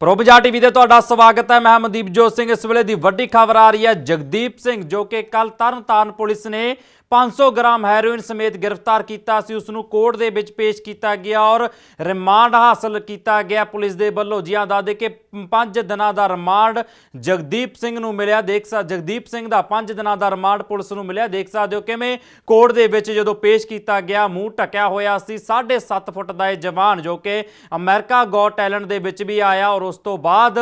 ਪ੍ਰੋਬਜਾ TV ਤੇ ਤੁਹਾਡਾ ਸਵਾਗਤ ਹੈ। ਮੈਂ ਮਨਦੀਪ ਜੋਤ ਸਿੰਘ। ਇਸ ਵੇਲੇ ਦੀ ਵੱਡੀ ਖਬਰ ਆ ਰਹੀ ਹੈ ਜਗਦੀਪ ਸਿੰਘ, ਜੋ ਕਿ ਕੱਲ ਤਰਨਤਾਰਨ ਪੁਲਿਸ ਨੇ 500 ਗ੍ਰਾਮ ਹੈਰੋਇਨ ਸਮੇਤ ਗ੍ਰਿਫਤਾਰ ਕੀਤਾ ਸੀ। ਉਸ ਨੂੰ ਕੋਰਟ ਦੇ ਵਿੱਚ ਪੇਸ਼ ਕੀਤਾ ਗਿਆ ਔਰ ਰਿਮਾਂਡ ਹਾਸਲ ਕੀਤਾ ਗਿਆ ਪੁਲਿਸ ਦੇ ਵੱਲੋਂ। ਜੀ ਹਾਂ, ਦੱਸ ਦੇ ਕੇ 5 ਦਿਨਾਂ ਦਾ ਰਿਮਾਂਡ ਜਗਦੀਪ ਸਿੰਘ ਨੂੰ ਮਿਲਿਆ। ਦੇਖ ਸਕ, ਜਗਦੀਪ ਸਿੰਘ ਦਾ 5 ਦਿਨਾਂ ਦਾ ਰਿਮਾਂਡ ਪੁਲਿਸ ਨੂੰ ਮਿਲਿਆ। ਦੇਖ ਸਕਦੇ ਹੋ ਕਿਵੇਂ ਕੋਰਟ ਦੇ ਵਿੱਚ ਜਦੋਂ ਪੇਸ਼ ਕੀਤਾ ਗਿਆ, ਮੂੰਹ ਟਕਿਆ ਹੋਇਆ ਸੀ। 7.5 ਫੁੱਟ ਦਾ ਇਹ ਜਵਾਨ ਜੋ ਕਿ ਅਮਰੀਕਾ ਗੋ ਟੈਲੈਂਟ ਦੇ ਵਿੱਚ ਵੀ ਆਇਆ ਔਰ ਉਸ ਤੋਂ ਬਾਅਦ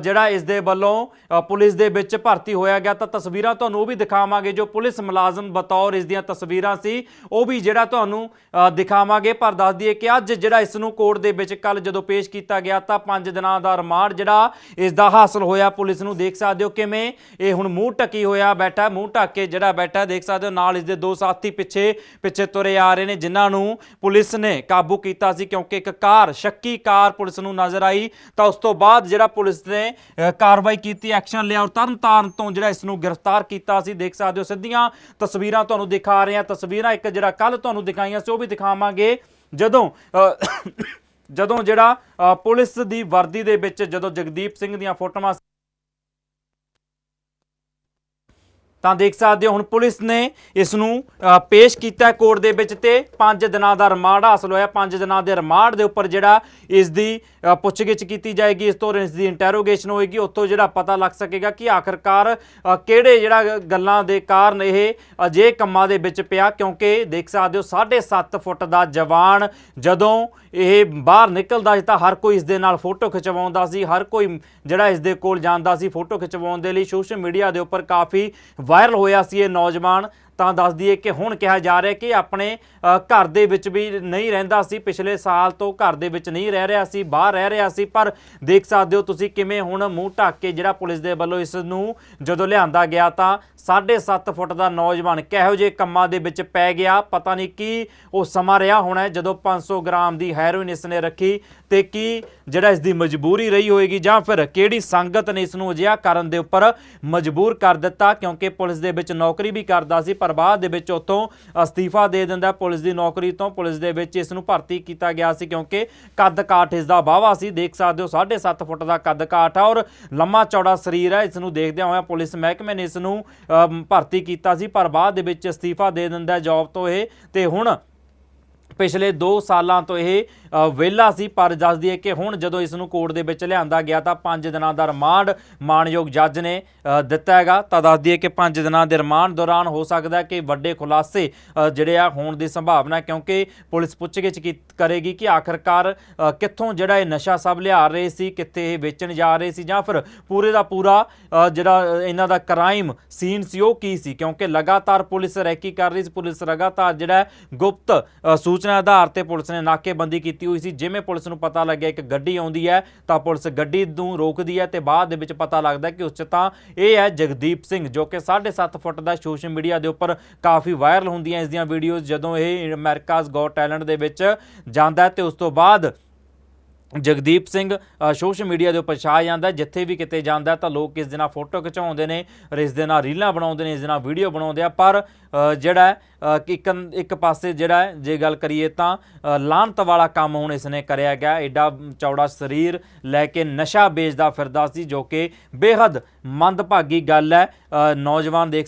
ਜਿਹੜਾ ਇਸ ਦੇ ਵੱਲੋਂ ਪੁਲਿਸ ਦੇ ਵਿੱਚ ਭਰਤੀ ਹੋਇਆ ਗਿਆ, ਤਾਂ ਤਸਵੀਰਾਂ ਤੁਹਾਨੂੰ ਉਹ ਵੀ ਦਿਖਾਵਾਂਗੇ, ਜੋ ਪੁਲਿਸ ਮੁਲਾਜ਼ਮ ਬਤੌਰ ਇਸ ਦੀਆਂ ਤਸਵੀਰਾਂ ਸੀ, ਉਹ ਵੀ ਜਿਹੜਾ ਤੁਹਾਨੂੰ ਦਿਖਾਵਾਂਗੇ। ਪਰ ਦੱਸ ਦਈਏ ਕਿ ਅੱਜ ਜਿਹੜਾ ਇਸ ਨੂੰ ਕੋਰਟ ਦੇ ਵਿੱਚ ਕੱਲ ਜਦੋਂ ਪੇਸ਼ ਕੀਤਾ ਗਿਆ, ਤਾਂ 5 ਦਿਨਾਂ ਦਾ ਰਿਮਾਂਡ ਜਿਹੜਾ ਇਸ ਦਾ ਹਾਸਲ ਹੋਇਆ। ਪੁਲਿਸ ਨੂੰ ਦੇਖ ਸਕਦੇ ਹੋ ਕਿਵੇਂ ਇਹ ਹੁਣ ਮੂੰਹ ਟਕੀ ਹੋਇਆ ਬੈਠਾ, ਮੂੰਹ ਢੱਕ ਕੇ ਜਿਹੜਾ ਬੈਠਾ, ਦੇਖ ਸਕਦੇ ਹੋ ਨਾਲ ਇਸ ਦੇ ਦੋ ਸਾਥੀ ਪਿੱਛੇ ਪਿੱਛੇ ਤੁਰੇ ਆ ਰਹੇ ਨੇ, ਜਿਨ੍ਹਾਂ ਨੂੰ ਪੁਲਿਸ ਨੇ ਕਾਬੂ ਕੀਤਾ ਸੀ, ਕਿਉਂਕਿ ਇੱਕ ਕਾਰ, ਸ਼ੱਕੀ ਕਾਰ ਪੁਲਿਸ ਨੂੰ ਨਜ਼ਰ ਆਈ, ਤਾਂ ਉਸ ਤੋਂ ਬਾਅਦ ਜਿਹੜਾ ਪੁਲਿਸ ਨੇ ਕਾਰਵਾਈ ਕੀਤੀ ਐਕਸ਼ਨ ਲਿਆ ਔਰ ਤਰਨਤਾਰਨ ਤੋਂ ਜਿਹੜਾ ਇਸ ਨੂੰ ਗ੍ਰਿਫਤਾਰ ਕੀਤਾ ਸੀ ਦੇਖ ਸਕਦੇ ਹੋ ਸਿੱਧੀਆਂ ਤਸਵੀਰਾਂ ਤੁਹਾਨੂੰ ਦਿਖਾ ਰਹੇ ਹਾਂ। ਤਸਵੀਰਾਂ ਇੱਕ ਜਿਹੜਾ ਕੱਲ ਤੁਹਾਨੂੰ ਦਿਖਾਈਆਂ ਸੀ ਉਹ ਵੀ ਦਿਖਾਵਾਂਗੇ। ਜਦੋਂ ਅ, ਜਦੋਂ ਜਿਹੜਾ ਅ, ਪੁਲਿਸ ਦੀ ਵਰਦੀ ਦੇ ਵਿੱਚ ਜਦੋਂ ਜਗਦੀਪ ਸਿੰਘ ਦੀਆਂ ਫੋਟੋਆਂ ਤਾਂ ਦੇਖ ਸਕਦੇ ਹੋ ਹੁਣ ਪੁਲਿਸ ਨੇ ਇਸ ਨੂੰ ਪੇਸ਼ ਕੀਤਾ ਕੋਰਟ ਦੇ ਵਿੱਚ ਤੇ 5 ਦਿਨਾਂ ਦਾ ਰਿਮਾਂਡ ਹਾਸਲ ਹੋਇਆ। 5 ਦਿਨਾਂ ਦੇ ਰਿਮਾਂਡ ਦੇ ਉੱਪਰ ਜਿਹੜਾ ਇਸ ਦੀ ਪੁੱਛਗਿੱਛ ਕੀਤੀ ਜਾਏਗੀ, ਇਸ ਤੋਂ ਇਸ ਦੀ ਇੰਟਰੋਗੇਸ਼ਨ ਹੋਏਗੀ। ਉੱਥੋਂ ਜਿਹੜਾ ਪਤਾ ਲੱਗ ਸਕੇਗਾ ਕਿ ਆਖਰਕਾਰ ਕਿਹੜੇ ਜਿਹੜਾ ਗੱਲਾਂ ਦੇ ਕਾਰਨ ਇਹ ਅਜੇ ਕੰਮਾਂ ਦੇ ਵਿੱਚ ਪਿਆ, ਕਿਉਂਕਿ ਦੇਖ ਸਕਦੇ ਹੋ 7.5 ਫੁੱਟ ਦਾ ਜਵਾਨ ਜਦੋਂ ਇਹ ਬਾਹਰ ਨਿਕਲਦਾ ਸੀ ਤਾਂ ਹਰ ਕੋਈ ਇਸ ਦੇ ਨਾਲ ਫੋਟੋ ਖਿਚਵਾਉਂਦਾ ਸੀ। ਹਰ ਕੋਈ ਜਿਹੜਾ ਇਸ ਦੇ ਕੋਲ ਜਾਂਦਾ ਸੀ ਫੋਟੋ ਖਿਚਵਾਉਣ ਦੇ ਲਈ। ਸੋਸ਼ਲ ਮੀਡੀਆ ਦੇ ਉੱਪਰ ਕਾਫੀ ਵਾਇਰਲ ਹੋਇਆ ਸੀ ਇਹ ਨੌਜਵਾਨ। ਤਾਂ ਦੱਸ ਦਈਏ ਕਿ ਹੁਣ ਕਿਹਾ ਜਾ ਰਿਹਾ ਕਿ ਆਪਣੇ ਘਰ ਦੇ ਵਿੱਚ ਵੀ ਨਹੀਂ ਰਹਿੰਦਾ ਸੀ, ਪਿਛਲੇ ਸਾਲ ਤੋਂ ਘਰ ਦੇ ਵਿੱਚ ਨਹੀਂ ਰਹਿ ਰਿਹਾ ਸੀ, ਬਾਹਰ ਰਹਿ ਰਿਹਾ ਸੀ, ਪਰ ਦੇਖ ਸਕਦੇ ਹੋ ਤੁਸੀਂ ਕਿਵੇਂ ਹੁਣ ਮੂੰਹ ਢੱਕ ਕੇ ਜਿਹੜਾ ਪੁਲਿਸ ਦੇ ਵੱਲੋਂ ਇਸ ਨੂੰ ਜਦੋਂ ਲਿਆਂਦਾ ਗਿਆ ਤਾਂ 7.5 ਫੁੱਟ ਦਾ ਨੌਜਵਾਨ ਕਿਹੋ ਜਿਹੇ ਕੰਮਾਂ ਦੇ ਵਿੱਚ ਪੈ ਗਿਆ, ਪਤਾ ਨਹੀਂ ਕੀ ਉਹ ਸਮਾਂ ਰਿਹਾ ਹੋਣਾ ਹੈ ਜਦੋਂ 500 ਗ੍ਰਾਮ ਦੀ ਹੈਰੋਇਨ ਇਸ ਨੇ ਰੱਖੀ ਤੇ ਕੀ ਜਿਹੜਾ ਇਸ ਦੀ ਮਜਬੂਰੀ ਰਹੀ ਹੋਏਗੀ ਜਾਂ ਫਿਰ ਕਿਹੜੀ ਸੰਗਤ ਨੇ ਇਸ ਨੂੰ ਅਜਿਹਾ ਕਰਨ ਦੇ ਉੱਪਰ ਮਜਬੂਰ ਕਰ ਦਿੱਤਾ ਕਿਉਂਕਿ ਪੁਲਿਸ ਦੇ ਵਿੱਚ ਨੌਕਰੀ ਵੀ ਕਰਦਾ ਸੀ, ਪਰ ਪਰ ਬਾਅਦ ਦੇ ਵਿੱਚ ਉੱਥੋਂ ਅਸਤੀਫਾ ਦੇ ਦਿੰਦਾ ਪੁਲਿਸ ਦੀ ਨੌਕਰੀ ਤੋਂ। ਪੁਲਿਸ ਦੇ ਵਿੱਚ ਇਸ ਨੂੰ ਭਰਤੀ ਕੀਤਾ ਗਿਆ ਸੀ ਕਿਉਂਕਿ ਕੱਦ ਕਾਠ ਇਸ ਦਾ ਵਾਹਵਾ ਸੀ। ਦੇਖ ਸਕਦੇ ਹੋ 7.5 ਫੁੱਟ ਦਾ ਕੱਦ ਕਾਠ ਆ ਔਰ ਲੰਮਾ ਚੌੜਾ ਸਰੀਰ ਹੈ ਇਸ ਨੂੰ ਦੇਖਦਿਆਂ ਹੋਇਆ ਪੁਲਿਸ ਮਹਿਕਮੇ ਨੇ ਇਸ ਨੂੰ ਭਰਤੀ ਕੀਤਾ ਸੀ। ਪਰ ਬਾਅਦ ਦੇ ਵਿੱਚ ਅਸਤੀਫਾ ਦੇ ਦਿੰਦਾ ਜੌਬ ਤੋਂ ਇਹ। ਤੇ ਹੁਣ ਪਿਛਲੇ 2 ਸਾਲਾਂ ਤੋਂ ਇਹ ਵਿਹਲਾ ਸੀ ਪਰ ਦੱਸਦੀ ਹੈ ਕਿ ਹੁਣ ਜਦੋਂ ਇਸ ਨੂੰ ਕੋਰਟ ਦੇ ਵਿੱਚ ਲਿਆਂਦਾ ਗਿਆ ਤਾਂ 5 ਦਿਨਾਂ ਦਾ ਰਿਮਾਂਡ ਮਾਨਯੋਗ ਜੱਜ ਨੇ ਦਿੱਤਾ ਹੈਗਾ। ਤਾਂ ਦੱਸ ਦਈਏ ਕਿ 5 ਦਿਨਾਂ ਦੇ ਰਿਮਾਂਡ ਦੌਰਾਨ ਹੋ ਸਕਦਾ ਕਿ ਵੱਡੇ ਖੁਲਾਸੇ ਜਿਹੜੇ ਆ ਹੋਣ ਦੀ ਸੰਭਾਵਨਾ ਕਿਉਂਕਿ ਪੁਲਿਸ ਪੁੱਛਗਿੱਛ ਕੀ- ਕਰੇਗੀ ਕਿ ਆਖਰਕਾਰ ਕਿੱਥੋਂ ਜਿਹੜਾ ਇਹ ਨਸ਼ਾ ਸਭ ਲਿਆ ਰਹੇ ਸੀ ਕਿੱਥੇ ਇਹ ਵੇਚਣ ਜਾ ਰਹੇ ਸੀ ਜਾਂ ਫਿਰ ਪੂਰੇ ਦਾ ਪੂਰਾ ਜਿਹੜਾ ਇਹਨਾਂ ਦਾ ਕ੍ਰਾਈਮ ਸੀਨ ਸੀ ਉਹ ਕੀ ਸੀ? ਕਿਉਂਕਿ ਲਗਾਤਾਰ ਪੁਲਿਸ ਰੈਕੀ ਕਰ ਰਹੀ ਸੀ ਪੁਲਿਸ ਲਗਾਤਾਰ ਜਿਹੜਾ ਗੁਪਤ ਅ, ਸੂਚਨਾ ਆਧਾਰ ਤੇ ਪੁਲਿਸ ਨੇ ਨਾਕੇਬੰਦੀ ਕੀਤੀ ਹੋਈ ਸੀ। ਜਿਵੇਂ ਪੁਲਿਸ ਨੂੰ ਪਤਾ ਲੱਗਿਆ, ਇੱਕ ਗੱਡੀ ਆਉਂਦੀ ਹੈ, ਤਾਂ ਪੁਲਿਸ ਗੱਡੀ ਨੂੰ ਰੋਕਦੀ ਹੈ ਤੇ ਬਾਅਦ ਦੇ ਵਿੱਚ ਪਤਾ ਲੱਗਦਾ ਕਿ ਉਸ 'ਚ ਤਾਂ ਇਹ ਹੈ ਜਗਦੀਪ ਸਿੰਘ, ਜੋ ਕਿ 7.5 ਫੁੱਟ ਦਾ ਸੋਸ਼ਲ ਮੀਡੀਆ ਦੇ ਉੱਪਰ ਕਾਫੀ ਵਾਇਰਲ ਹੁੰਦੀਆਂ ਇਸ ਦੀਆਂ ਵੀਡੀਓਜ਼। ਜਦੋਂ ਇਹ ਅਮਰੀਕਾਜ਼ ਗੋਟ ਟੈਲੈਂਟ ਦੇ ਵਿੱਚ ਜਾਂਦਾ ਹੈ ਤੇ ਉਸ ਤੋਂ ਬਾਅਦ ਜਗਦੀਪ ਸਿੰਘ ਸੋਸ਼ਲ ਮੀਡੀਆ ਦੇ ਉੱਪਰ ਛਾ ਜਾਂਦਾ ਜਿੱਥੇ ਵੀ ਕਿਤੇ ਜਾਂਦਾ ਤਾਂ ਲੋਕ ਇਸ ਦੇ ਨਾਲ ਫੋਟੋ ਖਿਚਾਉਂਦੇ ਨੇ ਇਸ ਦੇ ਨਾਲ ਰੀਲਾਂ ਬਣਾਉਂਦੇ ਨੇ ਇਸ ਦੇ ਨਾਲ ਵੀਡੀਓ ਬਣਾਉਂਦੇ ਆ। ਪਰ ਜਿਹੜਾ ਇੱਕ ਇੱਕ ਪਾਸੇ ਜਿਹੜਾ ਜੇ ਗੱਲ ਕਰੀਏ ਤਾਂ ਅ, ਵਾਲਾ ਕੰਮ ਹੁਣ ਇਸ ਨੇ ਕਰਿਆ ਗਿਆ। ਐਡਾ ਚੌੜਾ ਸਰੀਰ ਲੈ ਕੇ ਨਸ਼ਾ ਵੇਚਦਾ ਫਿਰਦਾ ਸੀ ਜੋ ਕਿ ਬੇਹੱਦ ਮੰਦਭਾਗੀ ਗੱਲ ਹੈ। ਨੌਜਵਾਨ ਦੇਖ